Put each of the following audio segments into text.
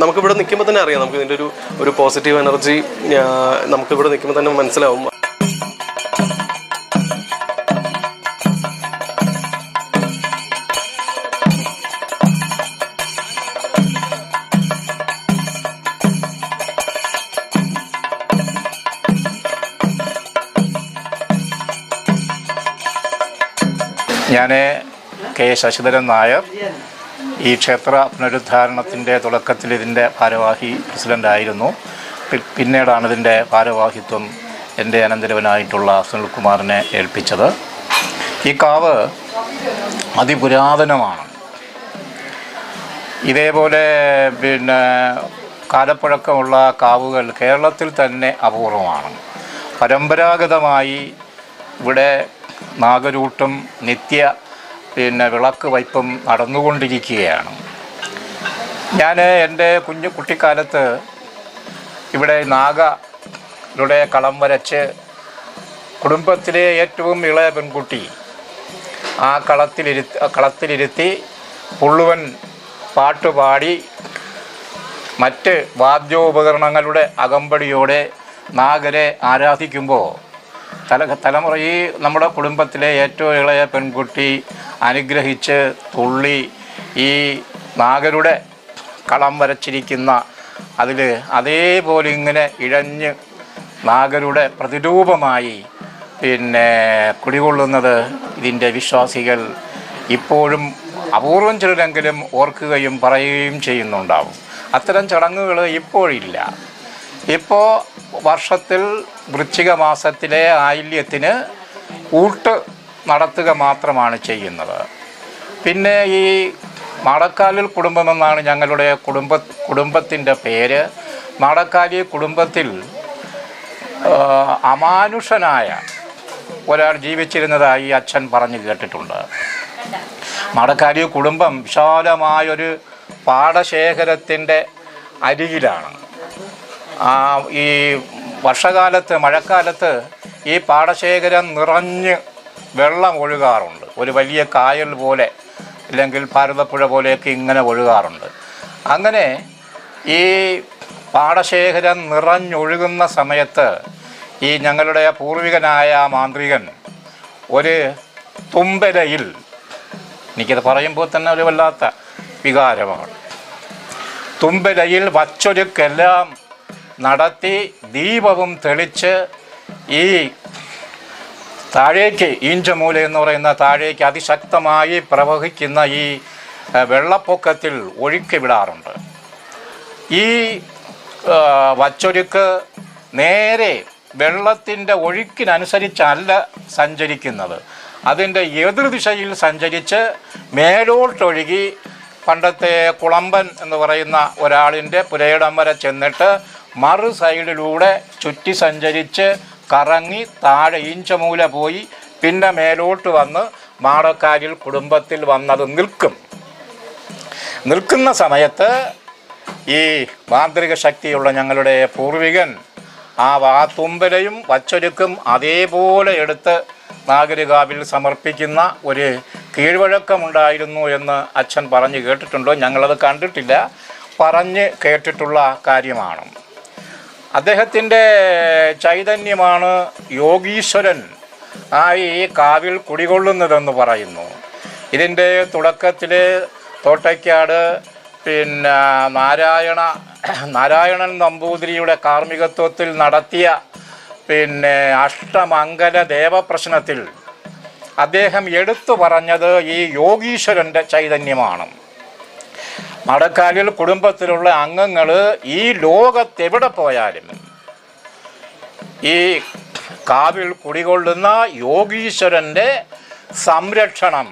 നമുക്ക് ഇവിടെ നിൽക്കുമ്പോൾ തന്നെ അറിയാം. നമുക്ക് ഇതിന്റെ ഒരു ഒരു പോസിറ്റീവ് എനർജി നമുക്ക് ഇവിടെ നിൽക്കുമ്പോൾ തന്നെ മനസ്സിലാവും. ഞാൻ കെ ശശിധരൻ നായർ. ഈ ക്ഷേത്ര പുനരുദ്ധാരണത്തിന്റെ തുടക്കത്തിൽ ഇതിന്റെ ഭാരവാഹി പ്രസിഡന്റായിരുന്നു പിന്നീടാണ് ഇതിന്റെ ഭാരവാഹിത്വം എന്റെ അനന്തരവനായിട്ടുള്ള സുനിൽകുമാറിനെ ഏൽപ്പിച്ചത്. ഈ കാവ് അതിപുരാതനമാണ്. ഇതേപോലെ പിന്നെ കാലപ്പഴക്കമുള്ള കാവുകൾ കേരളത്തിൽ തന്നെ അപൂർവമാണ്. പരമ്പരാഗതമായി ഇവിടെ നാഗരൂട്ടും നിത്യ പിന്നെ വിളക്ക് വയ്പും നടന്നുകൊണ്ടിരിക്കുകയാണ്. ഞാൻ എന്റെ കുഞ്ഞു കുട്ടിക്കാലത്ത് ഇവിടെ നാഗയുടെ കളം വരച്ച് കുടുംബത്തിലെ ഏറ്റവും ഇളയ പെൺകുട്ടി ആ കളത്തിലിരുത്തി കളത്തിലിരുത്തി പുള്ളുവൻ പാട്ടുപാടി മറ്റ് വാദ്യോപകരണങ്ങളുടെ അകമ്പടിയോടെ നാഗരെ ആരാധിക്കുമ്പോൾ തല തലമുറ ഈ നമ്മുടെ കുടുംബത്തിലെ ഏറ്റവും ഇളയ പെൺകുട്ടി അനുഗ്രഹിച്ച് തുള്ളി ഈ നാഗരുടെ കളം വരച്ചിരിക്കുന്ന അതിൽ അതേപോലെ ഇങ്ങനെ ഇഴഞ്ഞ് നാഗരുടെ പ്രതിരൂപമായി പിന്നെ കുടികൊള്ളുന്നത് ഇതിന്റെ വിശ്വാസികൾ ഇപ്പോഴും അപൂർവം ചിലരെങ്കിലും ഓർക്കുകയും പറയുകയും ചെയ്യുന്നുണ്ടാവും. അത്തരം ചടങ്ങുകൾ ഇപ്പോഴില്ല. ഇപ്പോൾ വർഷത്തിൽ വൃശ്ചിക മാസത്തിലെ ആയില്യത്തിന് ഊട്ട് നടത്തുക മാത്രമാണ് ചെയ്യുന്നത്. പിന്നെ ഈ മാടക്കാലിൽ കുടുംബമെന്നാണ് ഞങ്ങളുടെ കുടുംബ കുടുംബത്തിന്റെ പേര്. മടക്കാലി കുടുംബത്തിൽ അമാനുഷനായ ഒരാൾ ജീവിച്ചിരുന്നതായി അച്ഛൻ പറഞ്ഞു കേട്ടിട്ടുണ്ട്. മടക്കാലി കുടുംബം വിശാലമായൊരു പാടശേഖരത്തിന്റെ അരികിലാണ്. ഈ വർഷകാലത്ത് മഴക്കാലത്ത് ഈ പാടശേഖരം നിറഞ്ഞ് വെള്ളം ഒഴുകാറുണ്ട്. ഒരു വലിയ കായൽ പോലെ അല്ലെങ്കിൽ ഭാരതപ്പുഴ പോലെയൊക്കെ ഇങ്ങനെ ഒഴുകാറുണ്ട്. അങ്ങനെ ഈ പാടശേഖരം നിറഞ്ഞൊഴുകുന്ന സമയത്ത് ഈ ഞങ്ങളുടെ പൂർവികനായ മാന്ത്രികൻ ഒരു തുമ്പലയിൽ എനിക്കത് പറയുമ്പോൾ തന്നെ ഒരു വല്ലാത്ത വികാരമാണ്. തുമ്പലയിൽ വച്ചൊരുക്കെല്ലാം നടത്തി ദീപവും തെളിച്ച് ഈ താഴേക്ക് ഈഞ്ചമൂല എന്ന് പറയുന്ന താഴേക്ക് അതിശക്തമായി പ്രവഹിക്കുന്ന ഈ വെള്ളപ്പൊക്കത്തിൽ ഒഴുക്കി വിടാറുണ്ട്. ഈ വച്ചൊരുക്ക് നേരെ വെള്ളത്തിന്റെ ഒഴുക്കിനനുസരിച്ചല്ല സഞ്ചരിക്കുന്നത്. അതിന്റെ എതിർദിശയിൽ സഞ്ചരിച്ച് മേലോട്ടൊഴുകി പണ്ടത്തെ കുളമ്പൻ എന്ന് പറയുന്ന ഒരാളിന്റെ പുരയിടം വരെ ചെന്നിട്ട് മറു സൈഡിലൂടെ ചുറ്റി സഞ്ചരിച്ച് കറങ്ങി താഴെ ഈഞ്ചമൂല പോയി പിന്നെ മേലോട്ട് വന്ന് മാടക്കാരിൽ കുടുംബത്തിൽ വന്നത് നിൽക്കും. നിൽക്കുന്ന സമയത്ത് ഈ മാന്ത്രിക ശക്തിയുള്ള ഞങ്ങളുടെ പൂർവികൻ ആ വാത്തുമ്പലയും വച്ചൊരുക്കും അതേപോലെ എടുത്ത് നാഗരികാവിൽ സമർപ്പിക്കുന്ന ഒരു കീഴ്വഴക്കമുണ്ടായിരുന്നു എന്ന് അച്ഛൻ പറഞ്ഞു കേട്ടിട്ടുണ്ടോ? ഞങ്ങളത് കണ്ടിട്ടില്ല. പറഞ്ഞ് കേട്ടിട്ടുള്ള കാര്യമാണ്. അദ്ദേഹത്തിന്റെ ചൈതന്യമാണ് യോഗീശ്വരൻ ആയി ഈ കാവിൽ കുടികൊള്ളുന്നതെന്ന് പറയുന്നു. ഇതിന്റെ തുടക്കത്തിൽ തോട്ടയ്ക്കാട് പിന്നെ നാരായണ നാരായണൻ നമ്പൂതിരിയുടെ കാർമ്മികത്വത്തിൽ നടത്തിയ പിന്നെ അഷ്ടമംഗല ദേവപ്രശ്നത്തിൽ അദ്ദേഹം എടുത്തു പറഞ്ഞത് ഈ യോഗീശ്വരന്റെ ചൈതന്യമാണ്. മടക്കാലിൽ കുടുംബത്തിലുള്ള അംഗങ്ങൾ ഈ ലോകത്തെവിടെ പോയാലും ഈ കാവിൽ കുടികൊള്ളുന്ന യോഗീശ്വരന്റെ സംരക്ഷണം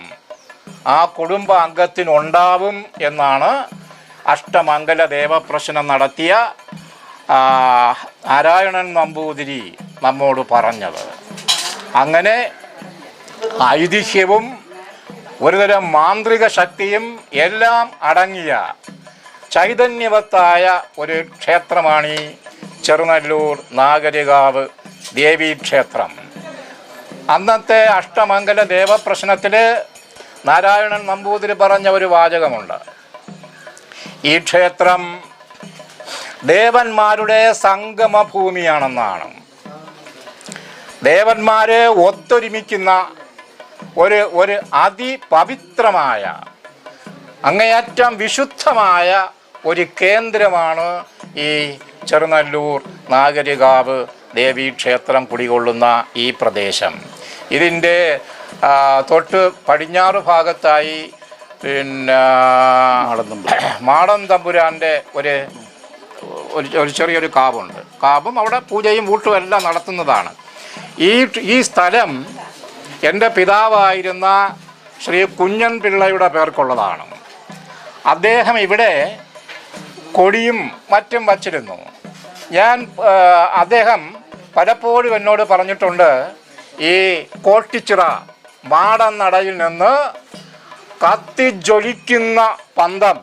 ആ കുടുംബ അംഗത്തിനുണ്ടാവും എന്നാണ് അഷ്ടമംഗല ദേവപ്രശ്നം നടത്തിയ നാരായണൻ നമ്പൂതിരി നമ്മോട് പറഞ്ഞത്. അങ്ങനെ ഐതിഹ്യവും ഒരുതരം മാന്ത്രിക ശക്തിയും എല്ലാം അടങ്ങിയ ചൈതന്യവത്തായ ഒരു ക്ഷേത്രമാണ് ഈ ചെറുനല്ലൂർ നാഗരികാവ് ദേവീക്ഷേത്രം അന്നത്തെ അഷ്ടമംഗല ദേവപ്രശ്നത്തിൽ നാരായണൻ നമ്പൂതിരി പറഞ്ഞ ഒരു വാചകമുണ്ട്. ഈ ക്ഷേത്രം ദേവന്മാരുടെ സംഗമഭൂമിയാണെന്നാണ്. ദേവന്മാരെ ഒത്തൊരുമിക്കുന്ന ഒരു ഒരു അതിപവിത്രമായ അങ്ങേയറ്റം വിശുദ്ധമായ ഒരു കേന്ദ്രമാണ് ഈ ചെറുനല്ലൂർ നാഗരികാവ് ദേവീക്ഷേത്രം കുടികൊള്ളുന്ന ഈ പ്രദേശം. ഇതിന്റെ തൊട്ട് പടിഞ്ഞാറ് ഭാഗത്തായി പിന്നെ മാടൻ തമ്പുരാന്റെ ഒരു ഒരു ഒരു ചെറിയൊരു കാവുണ്ട്. കാവും അവിടെ പൂജയും വൂട്ടും എല്ലാം നടത്തുന്നതാണ്. ഈ ഈ സ്ഥലം എന്റെ പിതാവായിരുന്ന ശ്രീ കുഞ്ഞൻ പിള്ളയുടെ പേർക്കുള്ളതാണ്. അദ്ദേഹം ഇവിടെ കൊടിയും മറ്റും വച്ചിരുന്നു. ഞാൻ അദ്ദേഹം പലപ്പോഴും എന്നോട് പറഞ്ഞിട്ടുണ്ട് ഈ കോട്ടിച്ചിറ മാടനടയിൽ നിന്ന് കത്തിജ്വലിക്കുന്ന പന്തം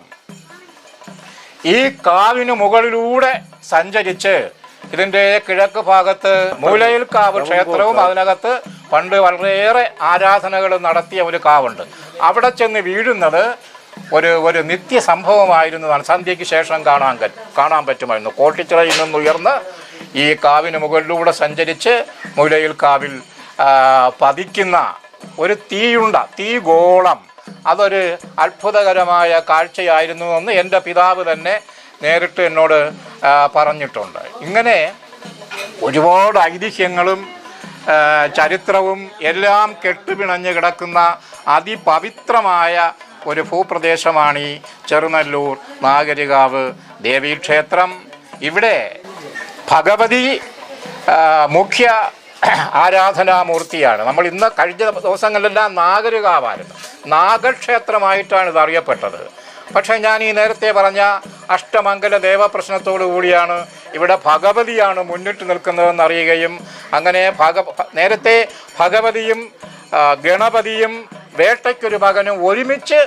ഈ കാവിന് മുകളിലൂടെ സഞ്ചരിച്ച് ഇതിന്റെ കിഴക്ക് ഭാഗത്ത് മൂലയിൽ കാവ് ക്ഷേത്രവും അതിനകത്ത് പണ്ട് വളരെയേറെ ആരാധനകൾ നടത്തിയ ഒരു കാവുണ്ട്. അവിടെ ചെന്ന് വീഴുന്നത് ഒരു ഒരു നിത്യ സംഭവമായിരുന്നതാണ്. സന്ധ്യയ്ക്ക് ശേഷം കാണാൻ കാണാൻ പറ്റുമായിരുന്നു. കോട്ടിച്ചിറയിൽ നിന്നുയർന്ന് ഈ കാവിന് മുകളിലൂടെ സഞ്ചരിച്ച് മുലയിൽ കാവിൽ പതിക്കുന്ന ഒരു തീയുണ്ട തീഗോളം അതൊരു അത്ഭുതകരമായ കാഴ്ചയായിരുന്നു എന്ന് എന്റെ പിതാവ് തന്നെ നേരിട്ട് എന്നോട് പറഞ്ഞിട്ടുണ്ട്. ഇങ്ങനെ ഒരുപാട് ഐതിഹ്യങ്ങളും ചരിത്രവും എല്ലാം കെട്ടുപിണഞ്ഞ് കിടക്കുന്ന അതിപവിത്രമായ ഒരു ഭൂപ്രദേശമാണ് ഈ ചെറുനല്ലൂർ നാഗരികാവ് ദേവീക്ഷേത്രം. ഇവിടെ ഭഗവതി മുഖ്യ ആരാധനാമൂർത്തിയാണ്. നമ്മൾ ഇന്ന് കഴിഞ്ഞ ദിവസങ്ങളിലെല്ലാം നാഗരികാവായിരുന്നു. നാഗക്ഷേത്രമായിട്ടാണ് ഇത് അറിയപ്പെട്ടത്. പക്ഷേ ഞാൻ ഈ നേരത്തെ പറഞ്ഞ അഷ്ടമംഗല ദേവപ്രശ്നത്തോടു കൂടിയാണ് ഇവിടെ ഭഗവതിയാണ് മുന്നിട്ട് നിൽക്കുന്നതെന്ന് അറിയുകയും അങ്ങനെ ഭഗ നേരത്തെ ഭഗവതിയും ഗണപതിയും വേട്ടയ്ക്കൊരു മകനും ഒരുമിച്ച്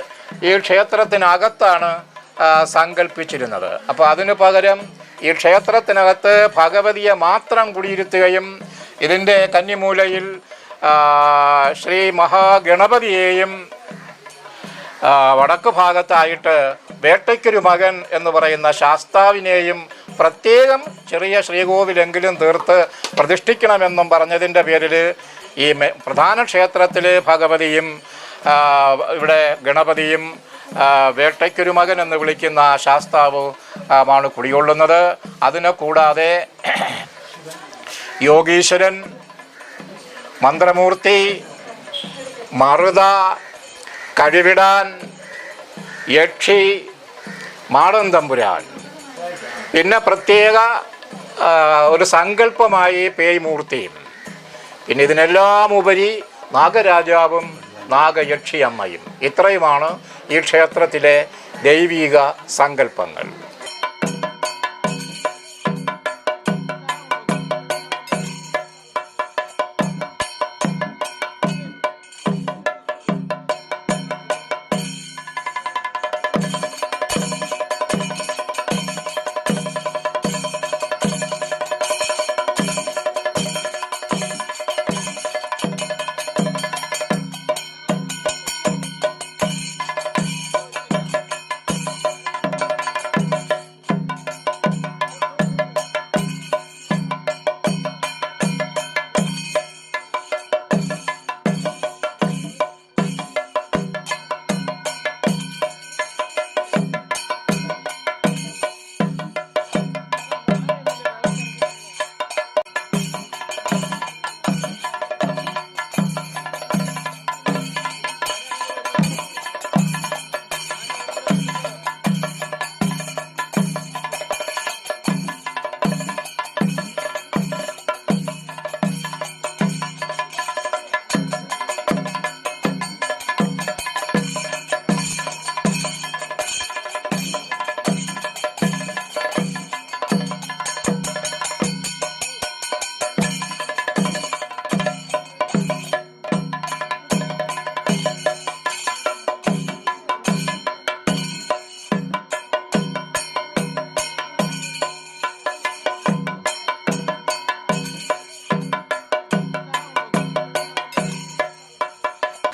ഈ ക്ഷേത്രത്തിനകത്താണ് സങ്കല്പിച്ചിരുന്നത് അപ്പോൾ അതിനു പകരം ഈ ക്ഷേത്രത്തിനകത്ത് ഭഗവതിയെ മാത്രം കുടിയിരുത്തുകയും ഇതിന്റെ കന്നിമൂലയിൽ ശ്രീ മഹാഗണപതിയെയും വടക്ക് ഭാഗത്തായിട്ട് വേട്ടയ്ക്കൊരു മകൻ എന്ന് പറയുന്ന ശാസ്താവിനെയും പ്രത്യേകം ചെറിയ ശ്രീകോവിലെങ്കിലും തീർത്ത് പ്രതിഷ്ഠിക്കണമെന്നും പറഞ്ഞതിന്റെ പേരിൽ ഈ പ്രധാന ക്ഷേത്രത്തിൽ ഭഗവതിയും ഇവിടെ ഗണപതിയും വേട്ടയ്ക്കൊരു മകൻ എന്ന് വിളിക്കുന്ന ശാസ്താവ് മാണ് കുടികൊള്ളുന്നത്. അതിനെ കൂടാതെ യോഗീശ്വരൻ മന്ത്രമൂർത്തി മറുത കഴിവിടാൻ യക്ഷി മാടൻ തമ്പുരാൻ. പിന്നെ പ്രത്യേക ഒരു സങ്കല്പമായി പേയ്മൂർത്തിയും. പിന്നെ ഇതിനെല്ലാം ഉപരി നാഗരാജാവും നാഗയക്ഷി അമ്മയും ഇത്രയുമാണ് ഈ ക്ഷേത്രത്തിലെ ദൈവീക സങ്കല്പങ്ങൾ.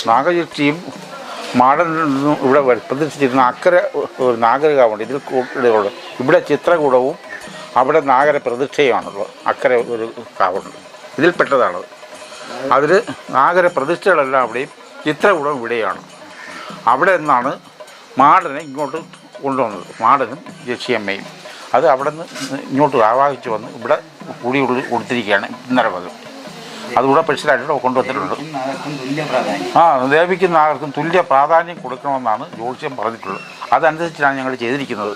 നാഗചുറ്റിയും മാടൻ ഇവിടെ പ്രദർശിച്ചിരുന്ന അക്കരെ ഒരു നാഗരികാവുണ്ട്. ഇതിൽ കൂടുതലുള്ള ഇവിടെ ചിത്രകൂടവും അവിടെ നാഗര പ്രതിഷ്ഠയാണുള്ളത്. അക്കരെ ഒരു കാവുണ്ട്. ഇതിൽപ്പെട്ടതാണത് അതിൽ നാഗര പ്രതിഷ്ഠകളെല്ലാം അവിടെയും ചിത്രകൂടം ഇവിടെയാണ്. അവിടെ നിന്നാണ് മാടനെ ഇങ്ങോട്ട് കൊണ്ടുവന്നത്. മാടനും ജക്ഷിയമ്മയും. അത് അവിടെ നിന്ന് ഇങ്ങോട്ട് ആവാഹിച്ച് വന്ന് ഇവിടെ കൂടി കൊടുത്തിരിക്കുകയാണ്. ഇന്നലെ മുതൽ അതുകൂടെ സ്പെഷ്യലായിട്ട് കൊണ്ടുവന്നിട്ടുണ്ട്. ആ ദേവിക്കുന്ന ആർക്കും തുല്യ പ്രാധാന്യം കൊടുക്കണമെന്നാണ് ജ്യോത്സ്യം പറഞ്ഞിട്ടുള്ളത്. അതനുസരിച്ചാണ് ഞങ്ങൾ ചെയ്തിരിക്കുന്നത്.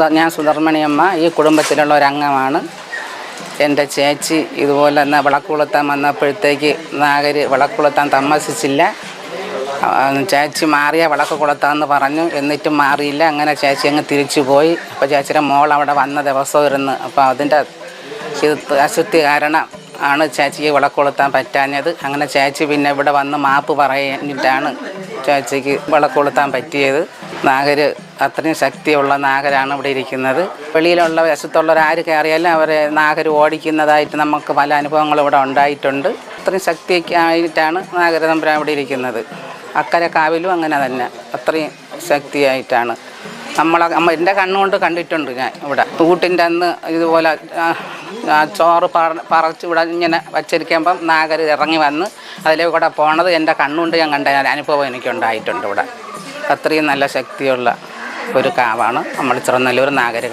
സുധ ഞാൻ സുധർമ്മണിയമ്മ ഈ കുടുംബത്തിലുള്ള ഒരു ഒരംഗമാണ്. എന്റെ ചേച്ചി ഇതുപോലെ തന്നെ വിളക്കുളുത്താൻ വന്നപ്പോഴത്തേക്ക് നാഗര് വിളക്കുളുത്താൻ താമസിച്ചില്ല ചേച്ചി മാറിയ വിളക്ക് കൊളുത്താമെന്ന് പറഞ്ഞു. എന്നിട്ടും മാറിയില്ല. അങ്ങനെ ചേച്ചി അങ്ങ് തിരിച്ചു പോയി. അപ്പോൾ ചേച്ചിയുടെ മോൾ അവിടെ വന്ന ദിവസം ഇരുന്ന് അപ്പോൾ അതിന്റെ അശുദ്ധി കാരണം ആണ് ചേച്ചിക്ക് വിളക്ക് കൊളുത്താൻ പറ്റാഞ്ഞത്. അങ്ങനെ ചേച്ചി പിന്നെ ഇവിടെ വന്ന് മാപ്പ് പറഞ്ഞിട്ടാണ് ചേച്ചിക്ക് വിളക്ക് കൊളുത്താൻ പറ്റിയത്. നാഗര് അത്രയും ശക്തിയുള്ള നാഗരാണ് ഇവിടെ ഇരിക്കുന്നത്. വെളിയിലുള്ള വശത്തുള്ളവർ ആര് കയറിയാലും അവരെ നാഗർ ഓടിക്കുന്നതായിട്ട് നമുക്ക് പല അനുഭവങ്ങളും ഇവിടെ ഉണ്ടായിട്ടുണ്ട്. അത്രയും ശക്തിയൊക്കെ ആയിട്ടാണ് നാഗരതമ്പുരാൻ ഇവിടെ ഇരിക്കുന്നത്. അക്കരെ കാവിലും അങ്ങനെ തന്നെ. അത്രയും ശക്തിയായിട്ടാണ്. നമ്മളെ അമ്മ എന്റെ കണ്ണുകൊണ്ട് കണ്ടിട്ടുണ്ട് ഞാൻ ഇവിടെ. തൂട്ടിന്റെ അന്ന് ഇതുപോലെ ചോറ് പറ പറച്ച് ഇവിടെ ഇങ്ങനെ വച്ചിരിക്കുമ്പം നാഗർ ഇറങ്ങി വന്ന് അതിലൂടെ കൂടെ പോണത് എന്റെ കണ്ണുകൊണ്ട് ഞാൻ കണ്ട അനുഭവം എനിക്കുണ്ടായിട്ടുണ്ട് ഇവിടെ. അത്രയും നല്ല ശക്തിയുള്ള ഒരു കാവാണ്. നമ്മൾ ചെറുനല്ലൂർ നാഗര്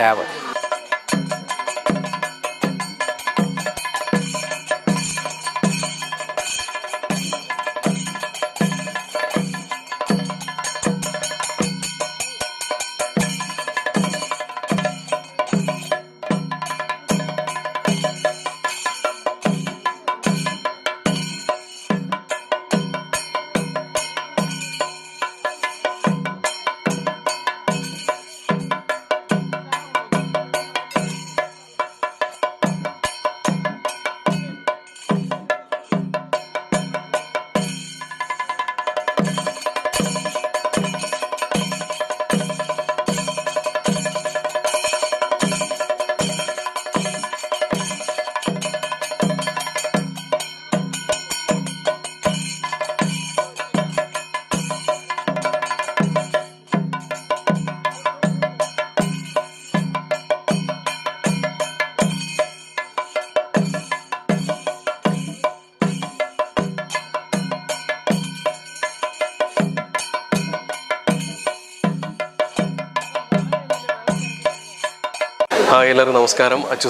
ആ എല്ലാവർക്കും നമസ്കാരം. അച്ചു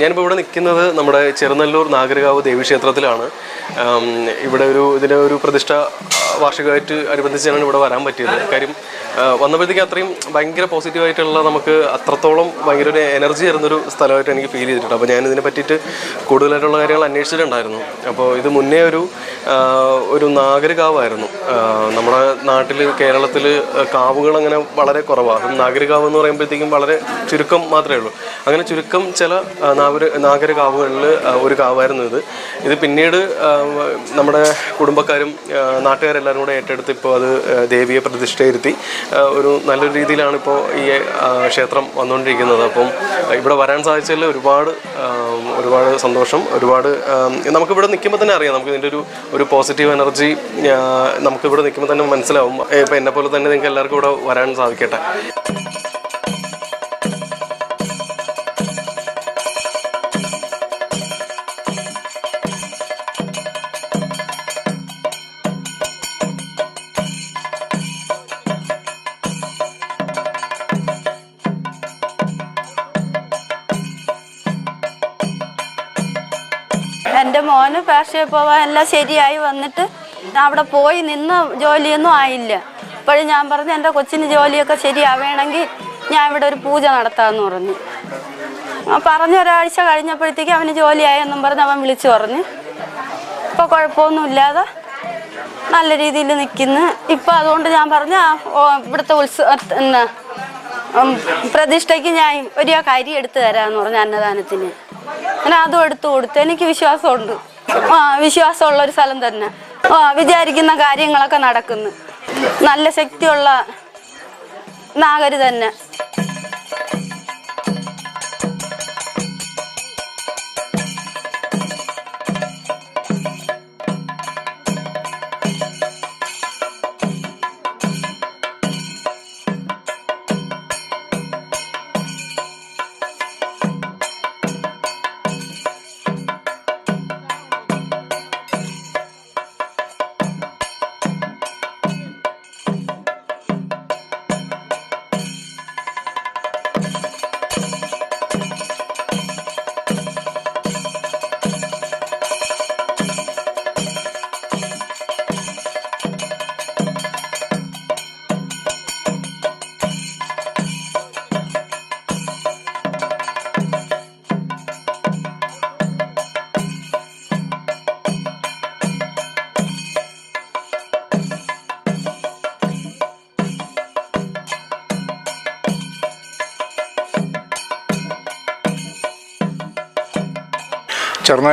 ഞാനിപ്പോൾ ഇവിടെ നിൽക്കുന്നത് നമ്മുടെ ചെറുനല്ലൂർ നാഗരകാവ് ദേവീക്ഷേത്രത്തിലാണ്. ഇവിടെ ഒരു ഇതിന്റെ ഒരു പ്രതിഷ്ഠ വാർഷികമായിട്ട് അനുബന്ധിച്ചാണ് ഇവിടെ വരാൻ പറ്റിയത്. കാര്യം വന്നപ്പോഴത്തേക്ക് അത്രയും ഭയങ്കര പോസിറ്റീവായിട്ടുള്ള നമുക്ക് അത്രത്തോളം ഭയങ്കര ഒരു എനർജി തരുന്നൊരു സ്ഥലമായിട്ട് എനിക്ക് ഫീൽ ചെയ്തിട്ടുണ്ട്. അപ്പോൾ ഞാൻ ഇതിനെ പറ്റിയിട്ട് കൂടുതലായിട്ടുള്ള കാര്യങ്ങൾ അന്വേഷിച്ചിട്ടുണ്ടായിരുന്നു. അപ്പോൾ ഇത് മുന്നേ ഒരു ഒരു നാഗരികാവായിരുന്നു. നമ്മുടെ നാട്ടിൽ കേരളത്തിൽ കാവുകൾ അങ്ങനെ വളരെ കുറവാണ് നാഗരികാവ് എന്ന് പറയുമ്പോഴത്തേക്കും വളരെ ചുരുക്കം മാത്രമേ ഉള്ളൂ. അങ്ങനെ ചുരുക്കം ചില നാഗര നാഗരികാവുകളിൽ ഒരു കാവായിരുന്നു ഇത്. ഇത് പിന്നീട് നമ്മുടെ കുടുംബക്കാരും നാട്ടുകാരെല്ലാവരും കൂടെ ഏറ്റെടുത്ത് ഇപ്പോൾ അത് ദേവിയെ പ്രതിഷ്ഠയിരുത്തി. ഒരു നല്ലൊരു രീതിയിലാണ് ഇപ്പോൾ ഈ ക്ഷേത്രം വന്നുകൊണ്ടിരിക്കുന്നത്. അപ്പം ഇവിടെ വരാൻ സാധിച്ചതിൽ ഒരുപാട് ഒരുപാട് സന്തോഷം ഒരുപാട് നമുക്ക് നമുക്കിവിടെ നിൽക്കുമ്പോൾ തന്നെ അറിയാം. നമുക്ക് ഇതിന്റെ ഒരു ഒരു പോസിറ്റീവ് എനർജി നമുക്കിവിടെ നിൽക്കുമ്പോൾ തന്നെ മനസ്സിലാവും. ഇപ്പം എന്നെ പോലെ തന്നെ നിങ്ങൾക്ക് എല്ലാവർക്കും ഇവിടെ വരാൻ സാധിക്കട്ടെ. പേർഷ്യയിൽ പോവാൻ എല്ലാം ശരിയായി വന്നിട്ട് അവിടെ പോയി നിന്ന് ജോലിയൊന്നും ആയില്ല. ഇപ്പോഴും ഞാൻ പറഞ്ഞു എന്റെ കൊച്ചിന് ജോലിയൊക്കെ ശരിയാവേണമെങ്കിൽ ഞാൻ ഇവിടെ ഒരു പൂജ നടത്താമെന്ന് പറഞ്ഞു. പറഞ്ഞ ഒരാഴ്ച കഴിഞ്ഞപ്പോഴത്തേക്ക് അവന് ജോലിയായെന്നും പറഞ്ഞ് അവൻ വിളിച്ചു പറഞ്ഞു. ഇപ്പോൾ കുഴപ്പമൊന്നുമില്ലാതെ നല്ല രീതിയിൽ നിൽക്കുന്നു. ഇപ്പം അതുകൊണ്ട് ഞാൻ പറഞ്ഞ ഇവിടുത്തെ ഉത്സവ പ്രതിഷ്ഠയ്ക്ക് ഞാൻ ഒരു കരി എടുത്തു തരാമെന്ന് പറഞ്ഞു അന്നദാനത്തിന്. ഞാൻ അതും എടുത്തു കൊടുത്തു. എനിക്ക് വിശ്വാസമുണ്ട്. ആ വിശ്വാസമുള്ള ഒരു സ്ഥലം തന്നെ. ആ വിചാരിക്കുന്ന കാര്യങ്ങളൊക്കെ നടക്കുന്നു. നല്ല ശക്തിയുള്ള നാഗര് തന്നെ.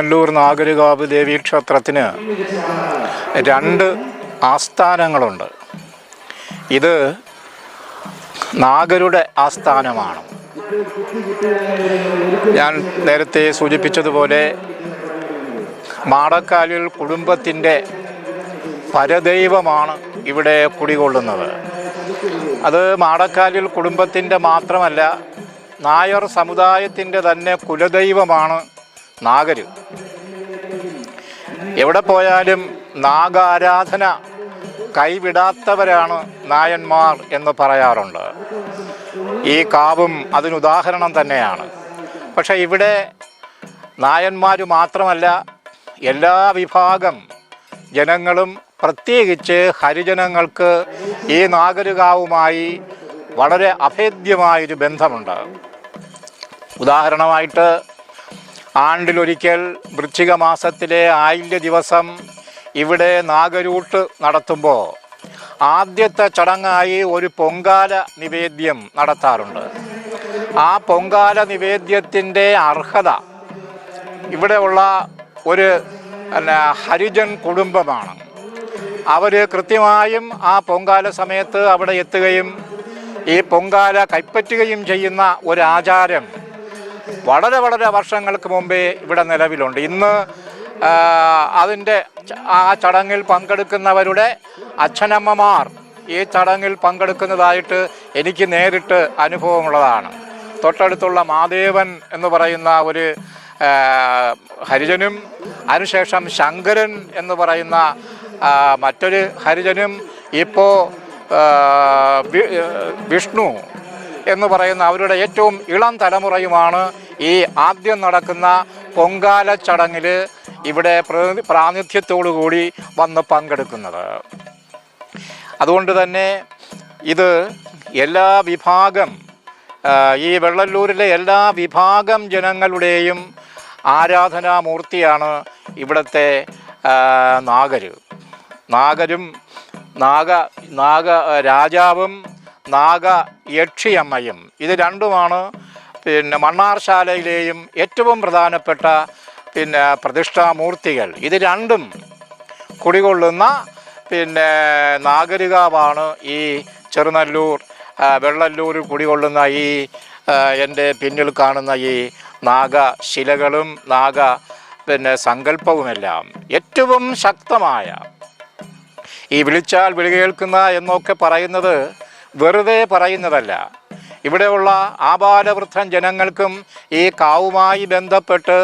ചെറുനല്ലൂർ നാഗരികാവ് ദേവീ ക്ഷേത്രത്തിന് രണ്ട് ആസ്ഥാനങ്ങളുണ്ട്. ഇത് നാഗരുടെ ആസ്ഥാനമാണ്. ഞാൻ നേരത്തെ സൂചിപ്പിച്ചതുപോലെ മാടക്കാലിൽ കുടുംബത്തിന്റെ പരദൈവമാണ് ഇവിടെ കുടികൊള്ളുന്നത്. അത് മാടക്കാലിൽ കുടുംബത്തിന്റെ മാത്രമല്ല നായർ സമുദായത്തിന്റെ തന്നെ കുലദൈവമാണ് നാഗര്. എവിടെ പോയാലും നാഗാരാധന കൈവിടാത്തവരാണ് നായന്മാർ എന്ന് പറയാറുണ്ട്. ഈ കാവും അതിനുദാഹരണം തന്നെയാണ്. പക്ഷേ ഇവിടെ നായന്മാർ മാത്രമല്ല എല്ലാ വിഭാഗം ജനങ്ങളും പ്രത്യേകിച്ച് ഹരിജനങ്ങൾക്ക് ഈ നാഗരികാവുമായി വളരെ അഭേദ്യമായൊരു ബന്ധമുണ്ട്. ഉദാഹരണമായിട്ട് ആണ്ടിലൊരിക്കൽ വൃശ്ചിക മാസത്തിലെ ആയില്യ ദിവസം ഇവിടെ നാഗരൂട്ട് നടത്തുമ്പോൾ ആദ്യത്തെ ചടങ്ങായി ഒരു പൊങ്കാല നിവേദ്യം നടത്താറുണ്ട്. ആ പൊങ്കാല നിവേദ്യത്തിന്റെ അർഹത ഇവിടെയുള്ള ഒരു പിന്നെ ഹരിജൻ കുടുംബമാണ്. അവർ കൃത്യമായും ആ പൊങ്കാല സമയത്ത് അവിടെ എത്തുകയും ഈ പൊങ്കാല കൈപ്പറ്റുകയും ചെയ്യുന്ന ഒരു ആചാരം വളരെ വളരെ വർഷങ്ങൾക്ക് മുമ്പേ ഇവിടെ നിലവിലുണ്ട്. ഇന്ന് അതിന്റെ ആ ചടങ്ങിൽ പങ്കെടുക്കുന്നവരുടെ അച്ഛനമ്മമാർ ഈ ചടങ്ങിൽ പങ്കെടുക്കുന്നതായിട്ട് എനിക്ക് നേരിട്ട് അനുഭവമുള്ളതാണ്. തൊട്ടടുത്തുള്ള മാദേവൻ എന്ന് പറയുന്ന ഒരു ഹരിജനും അതിനുശേഷം ശങ്കരൻ എന്ന് പറയുന്ന മറ്റൊരു ഹരിജനും ഇപ്പോൾ വിഷ്ണു എന്ന് പറയുന്ന അവരുടെ ഏറ്റവും ഇളം തലമുറയുമാണ് ഈ ആദ്യം നടക്കുന്ന പൊങ്കാല ചടങ്ങിൽ ഇവിടെ പ്രതി- പ്രാതിനിധ്യത്തോടുകൂടി വന്ന് പങ്കെടുക്കുന്നത്. അതുകൊണ്ട് തന്നെ ഇത് എല്ലാ വിഭാഗം ഈ വെള്ളല്ലൂരിലെ എല്ലാ വിഭാഗം ജനങ്ങളുടെയും ആരാധനാമൂർത്തിയാണ് ഇവിടുത്തെ നാഗര്. നാഗരും നാഗ നാഗ രാജാവും നാഗ യക്ഷിയമ്മയും. ഇത് രണ്ടുമാണ് പിന്നെ മണ്ണാർശാലയിലെയും ഏറ്റവും പ്രധാനപ്പെട്ട പിന്നെ പ്രതിഷ്ഠാമൂർത്തികൾ ഇത് രണ്ടും കുടികൊള്ളുന്ന പിന്നെ നാഗരികാവാണ് ഈ ചെറുനല്ലൂർ വെള്ളല്ലൂർ കുടികൊള്ളുന്ന ഈ എന്റെ പിന്നിൽ കാണുന്ന ഈ നാഗശിലകളും നാഗ പിന്നെ സങ്കല്പവുമെല്ലാം. ഏറ്റവും ശക്തമായ ഈ വിളിച്ചാൽ വിളി കേൾക്കുന്ന എന്നൊക്കെ പറയുന്നത് വെറുതെ പറയുന്നതല്ല. ഇവിടെയുള്ള ആപാലവൃദ്ധൻ ജനങ്ങൾക്കും ഈ കാവുമായി ബന്ധപ്പെട്ട്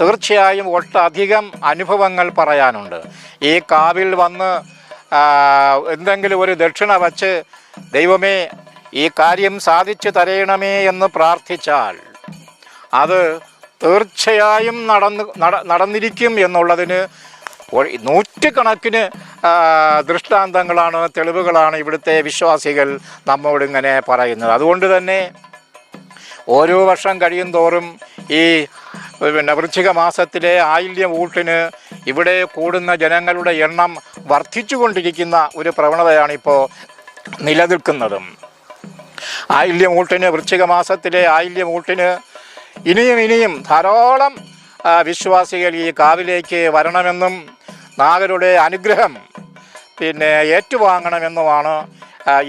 തീർച്ചയായും ഒട്ടധികം അനുഭവങ്ങൾ പറയാനുണ്ട്. ഈ കാവിൽ വന്ന് എന്തെങ്കിലും ഒരു ദക്ഷിണ വച്ച് ദൈവമേ ഈ കാര്യം സാധിച്ചു തരയണമേ എന്ന് പ്രാർത്ഥിച്ചാൽ അത് തീർച്ചയായും നടന്ന് നടന്നിരിക്കും എന്നുള്ളതിന് നൂറ്റുകണക്കിന് ദൃഷ്ടാന്തങ്ങളാണ് തെളിവുകളാണ് ഇവിടുത്തെ വിശ്വാസികൾ നമ്മോടിങ്ങനെ പറയുന്നത്. അതുകൊണ്ട് തന്നെ ഓരോ വർഷം കഴിയും തോറും ഈ പിന്നെ വൃശ്ചിക മാസത്തിലെ ആയില്യം ഊട്ടിന് ഇവിടെ കൂടുന്ന ജനങ്ങളുടെ എണ്ണം വർദ്ധിച്ചുകൊണ്ടിരിക്കുന്ന ഒരു പ്രവണതയാണിപ്പോൾ നിലനിൽക്കുന്നതും. ആയില്യം ഊട്ടിന് വൃശ്ചിക മാസത്തിലെ ആയില്യം ഊട്ടിന് ഇനിയും ഇനിയും ധാരാളം വിശ്വാസികൾ ഈ കാവിലേക്ക് വരണമെന്നും നാഗരുടെ അനുഗ്രഹം പിന്നെ ഏറ്റുവാങ്ങണമെന്നുമാണ്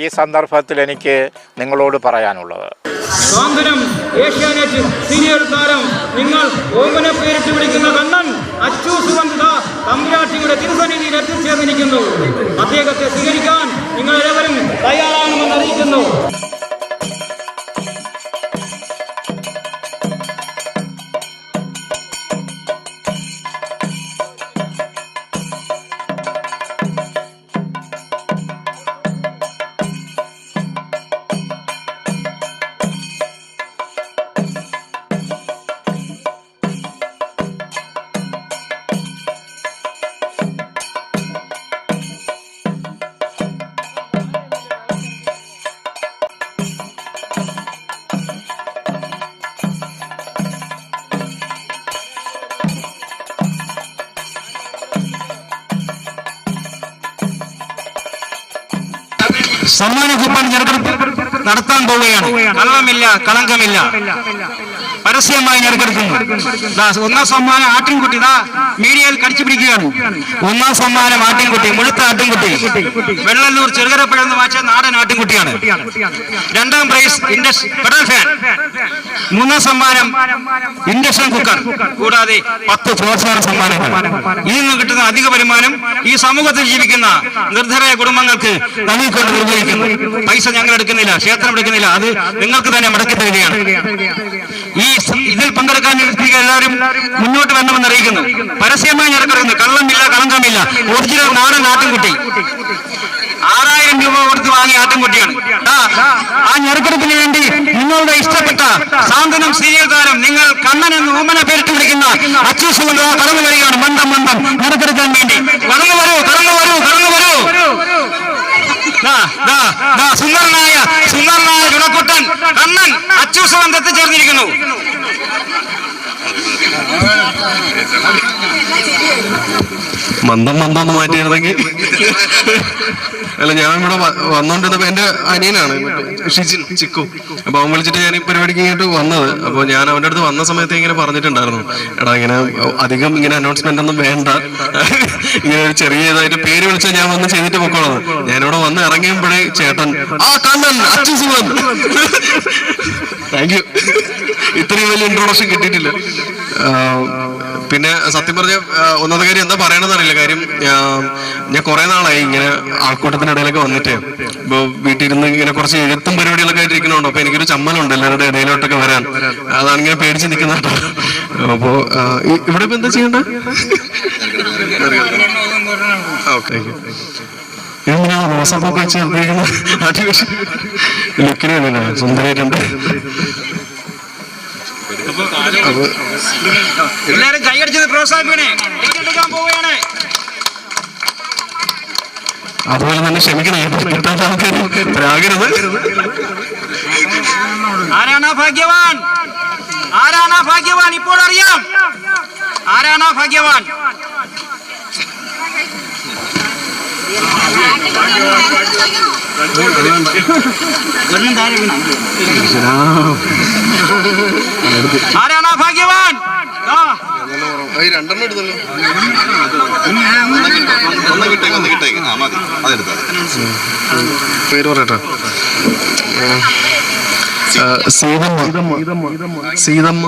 ഈ സന്ദർഭത്തിൽ എനിക്ക് നിങ്ങളോട് പറയാനുള്ളത്. സ്വാന്തനം ഏഷ്യാനെറ്റ് സീരിയൽ താരം നിങ്ങൾ ഓമന പേരിട്ട് വിളിക്കുന്ന കണ്ണൻ അച്ചു സുഗന്ധ തമ്പുരാട്ടിയുടെ തിരുസന്നിധിയിൽ എത്തിച്ചേർന്നിരിക്കുന്നു. അദ്ദേഹത്തെ സ്വീകരിക്കാൻ നിങ്ങൾ എല്ലാവരും തയ്യാറാണെന്ന് അറിയിക്കുന്നു. പോവുകയാണ്. കള്ളമില്ല കളങ്കമില്ല. പരസ്യമായി ഞെടുക്കെടുക്കുന്നു ഒന്നാം സമ്മാനം ആട്ടിൻകുട്ടി. ദാ മീഡിയയിൽ കടിച്ചു പിടിക്കുകയാണ്. ഒന്നാം സമ്മാനം ആട്ടിൻകുട്ടി മുഴുത്ത ആട്ടിൻകുട്ടി. വെള്ളല്ലൂർ ചെറുകരപ്പഴന്ന് വായിച്ച നാടൻ ആട്ടിൻകുട്ടിയാണ്. രണ്ടാം പ്രൈസ് ഇൻഡസ് ഫെഡറൽ ഫാൻ. മൂന്നാം സമ്മാനം ഇൻഡക്ഷൻ കുക്കർ. കൂടാതെ പത്ത് പ്രോത്സാഹന സമ്മാനങ്ങൾ. ഇതിൽ നിന്ന് കിട്ടുന്ന അധിക വരുമാനം ഈ സമൂഹത്തിൽ ജീവിക്കുന്ന നിർദ്ധരായ കുടുംബങ്ങൾക്ക് നൽകിക്കൊണ്ട് നിർവഹിക്കുന്നു. പൈസ ഞങ്ങൾ എടുക്കുന്നില്ല ക്ഷേത്രം എടുക്കുന്നില്ല. അത് നിങ്ങൾക്ക് തന്നെ മടക്കി തരികയാണ്. ഈ ഇതിൽ പങ്കെടുക്കാൻ എല്ലാവരും മുന്നോട്ട് വരണമെന്ന് അറിയിക്കുന്നു. പരസ്യമായി നടക്കുന്നു കള്ളമില്ല കളങ്കമില്ല. ഒറിജിനൽ നാടൻ ആട്ടിൻകുട്ടി. ആറായിരം രൂപ കൊടുത്ത് വാങ്ങിയ ആട്ടിൻകുട്ടിയാണ്. ആ ഞെറുക്കെടുപ്പിന് വേണ്ടി നിങ്ങളുടെ ഇഷ്ടപ്പെട്ട സാന്ത്വനം സീരിയൽ താരം നിങ്ങൾ കണ്ണൻ എന്ന് ഓമന പേരിട്ട് വിളിക്കുന്ന അച്ചൂസ് കൊണ്ട് കടന്നു വരികയാണ്. മന്ദം മന്ദം ഞെറുക്കെടുക്കാൻ വേണ്ടി. കടന്നു വരൂ കടന്നു വരൂ കടന്നു വരൂ. സുന്ദരനായ സുന്ദരനായ ചുണക്കുട്ടൻ കണ്ണൻ അച്ചൂസ് വന്ന് എത്തിച്ചേർന്നിരിക്കുന്നു. മന്ദം മന്ദം ഒന്ന് മാറ്റിയിരുന്നെങ്കിൽ. അല്ല ഞാൻ ഇവിടെ വന്നോണ്ടിരുന്നപ്പോ എന്റെ അനിയനാണ് ഷിജിൻ ചിക്കു. അപ്പൊ അവൻ വിളിച്ചിട്ട് ഞാൻ ഈ പരിപാടിക്ക് ഇങ്ങോട്ട് വന്നത്. അപ്പൊ ഞാൻ അവന്റെ അടുത്ത് വന്ന സമയത്ത് ഇങ്ങനെ പറഞ്ഞിട്ടുണ്ടായിരുന്നു. എടാ ഇങ്ങനെ അധികം ഇങ്ങനെ അനൗൺസ്മെന്റ് ഒന്നും വേണ്ട. ഇങ്ങനെ ഒരു ചെറിയ ഇതായിട്ട് പേര് വിളിച്ചാൽ ഞാൻ വന്ന് ചെയ്തിട്ട് പൊക്കോളാം. ഞാനിവിടെ വന്ന് ഇറങ്ങിയപ്പോഴേ ചേട്ടൻ ആ കണ്ണൻ താങ്ക് യു ഇത്രയും വലിയ ഇൻട്രോഡക്ഷൻ കിട്ടിയിട്ടില്ല. പിന്നെ സത്യം പറഞ്ഞ ഒന്നാമത്തെ കാര്യം എന്താ പറയണമെന്ന് കാര്യം ഞാൻ കുറെ നാളായി ഇങ്ങനെ ആൾക്കൂട്ടത്തിനിടയിലൊക്കെ വന്നിട്ട്. ഇപ്പൊ വീട്ടിൽ ഇരുന്ന് ഇങ്ങനെ കുറച്ച് എഴുത്തും പരിപാടികളൊക്കെ ആയിട്ട് ഇരിക്കണുണ്ടോ അപ്പൊ എനിക്കൊരു ചമ്മലുണ്ട് എല്ലാവരുടെ ഇടയിലോട്ടൊക്കെ വരാൻ. അതാണ് ഇങ്ങനെ പേടിച്ച് നിൽക്കുന്ന കേട്ടോ. അപ്പോ ഇവിടെ ഇപ്പൊ എന്താ ചെയ്യണ്ട? ഓക്കെ. ഇതെന്തിനാണ് റോസാപ്പൊക്കെ വെച്ച് സുന്ദരിയായിട്ടുണ്ട്. എല്ലാരും കൈയടിച്ചത് പ്രോത്സാഹിപ്പിക്കണേ. ടിക്കറ്റ് എടുക്കാൻ പോവുകയാണ്. അതുപോലെ തന്നെ ക്ഷമിക്കണം കിട്ടാത്ത ആൾക്കാർ ആരാണ് ഭാഗ്യവാൻ? ആരാണ് ഭാഗ്യവാൻ? ഇപ്പോൾ അറിയാം. ഭാഗ്യവാൻ? ആരാണ് ഭാഗ്യവാൻ? ആ രണ്ടെണ്ണം എടുത്തല്ലോ. ഒന്ന് കിട്ടേക്ക് ഒന്ന് കിട്ടേക്ക്. ആ മതി. അതെടുത്താൽ പേര് പറയട്ടെ. സീതമ്മ. സീതമ്മ.